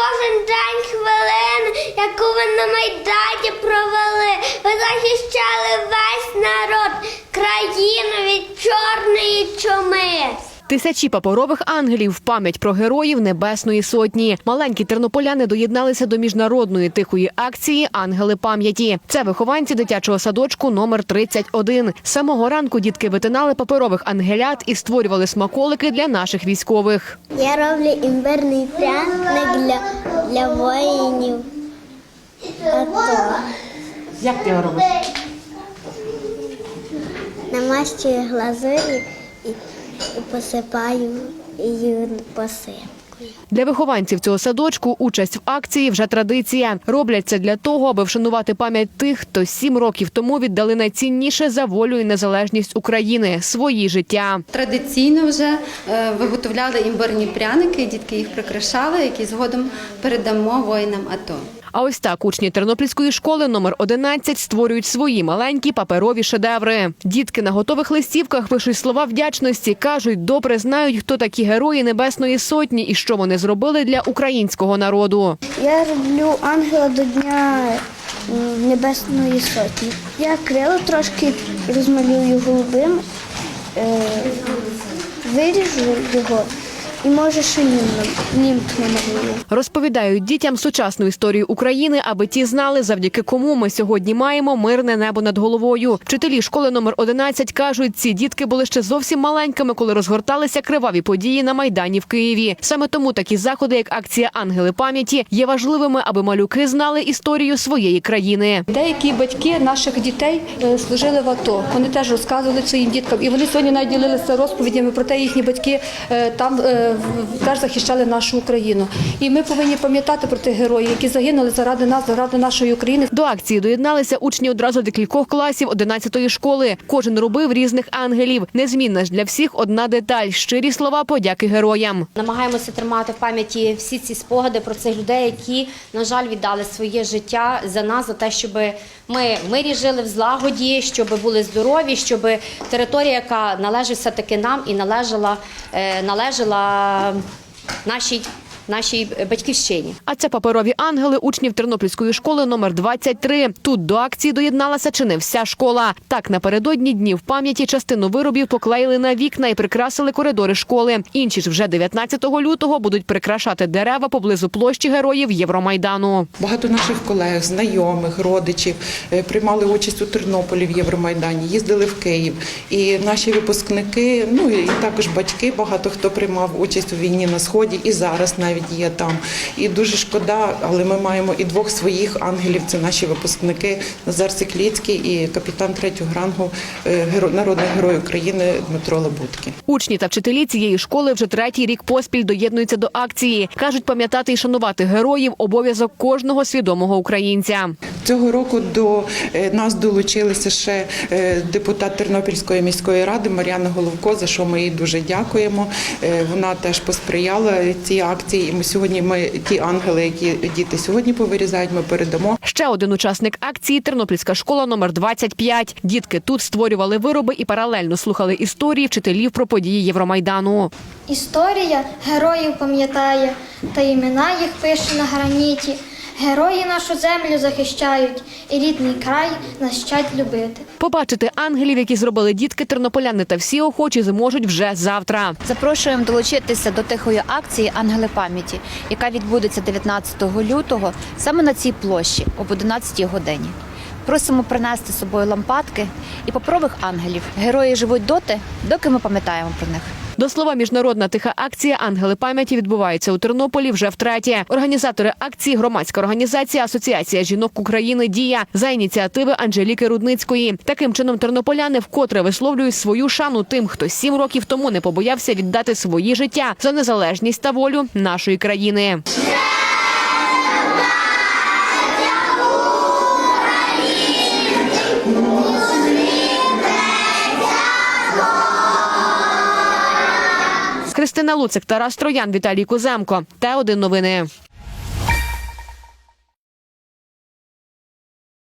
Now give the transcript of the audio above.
кожен день хвилин, яку ви на Майдані провели. Ви захищали весь народ, країну від чорної чуми. Тисячі паперових ангелів в пам'ять про героїв Небесної Сотні. Маленькі тернополяни доєдналися до міжнародної тихої акції Ангели пам'яті. Це вихованці дитячого садочку номер 31. З самого ранку дітки витинали паперових ангелят і створювали смаколики для наших військових. Я роблю імбирний пряник для, для воїнів. АТО. Як ти його робиш? Намащую глазурі і, і посипаю її посипкою. Для вихованців цього садочку участь в акції вже традиція. Роблять це для того, аби вшанувати пам'ять тих, хто сім років тому віддали найцінніше за волю і незалежність України свої життя. Традиційно вже е, виготовляли імбирні пряники, дітки їх прикрашали, які згодом передамо воїнам АТО. А ось так учні Тернопільської школи номер 11 створюють свої маленькі паперові шедеври. Дітки на готових листівках пишуть слова вдячності, кажуть, добре знають, хто такі герої Небесної Сотні і що вони зробили для українського народу. Я роблю ангела до Дня Небесної Сотні. Я крило трошки розмалюю голубим, е, виріжу його і може ще німб намалюю. Розповідають дітям сучасну історію України, аби ті знали, завдяки кому ми сьогодні маємо мирне небо над головою. Вчителі школи номер 11 кажуть, ці дітки були ще зовсім маленькими, коли розгорталися криваві події на майдані в Києві. Саме тому такі заходи, як акція Ангели пам'яті, є важливими, аби малюки знали історію своєї країни. Деякі батьки наших дітей е, служили в АТО. Вони теж розказували своїм діткам, і вони сьогодні навіть ділилися розповідями про те, їхні батьки е, там е, теж захищали нашу Україну. І ми повинні пам'ятати про тих героїв, які загинули заради нас, заради нашої України. До акції доєдналися учні одразу декількох класів 11-ї школи. Кожен робив різних ангелів. Незмінна ж для всіх одна деталь щирі слова подяки героям. Намагаємося тримати в пам'яті всі ці спогади про цих людей, які, на жаль, віддали своє життя за нас, за те, щоб ми в мирі жили в злагоді, щоб були здорові, щоб територія, яка належить все-таки нам і належала, е, належала нашій, нашій батьківщині. А це паперові ангели учнів Тернопільської школи номер 23. Тут до акції доєдналася чи не вся школа. Так напередодні днів пам'яті частину виробів поклеїли на вікна і прикрасили коридори школи. Інші ж вже 19 лютого будуть прикрашати дерева поблизу площі героїв Євромайдану. Багато наших колег, знайомих, родичів е, приймали участь у Тернополі в Євромайдані, їздили в Київ. І наші випускники, ну і також батьки, багато хто приймав участь у війні на сході і зараз навіть є там. І дуже шкода, але ми маємо і двох своїх ангелів. Це наші випускники Назар Сикліцький і капітан третього рангу, е, народний герой України Дмитро Лабутки. Учні та вчителі цієї школи вже третій рік поспіль доєднуються до акції. кажуть, пам'ятати і шанувати героїв обов'язок кожного свідомого українця. Цього року до е, нас долучилися ще е, депутат Тернопільської міської ради Мар'яна Головко, за що ми їй дуже дякуємо. Е, Вона теж посприяла цій акції. І ми сьогодні ми ті ангели, які діти сьогодні повирізають, ми передамо. Ще один учасник акції Тернопільська школа номер 25. Дітки тут створювали вироби і паралельно слухали історії вчителів про події Євромайдану. Історія героїв пам'ятає, та імена їх пише на граніті. Герої нашу землю захищають, і рідний край нас вчать любити. Побачити ангелів, які зробили дітки тернополяни та всі охочі зможуть вже завтра. Запрошуємо долучитися до тихої акції Ангели пам'яті, яка відбудеться 19 лютого саме на цій площі об 11 годині. Просимо принести з собою лампадки і паперових ангелів. Герої живуть доти, доки ми пам'ятаємо про них. До слова, міжнародна тиха акція Ангели пам'яті відбувається у Тернополі вже втретє. Організатори акції громадська організація Асоціація жінок України Дія за ініціативи Анжеліки Рудницької. Таким чином тернополяни вкотре висловлюють свою шану тим, хто сім років тому не побоявся віддати свої життя за незалежність та волю нашої країни. Христина Луцик, Тарас Троян, Віталій Куземко. те один новини.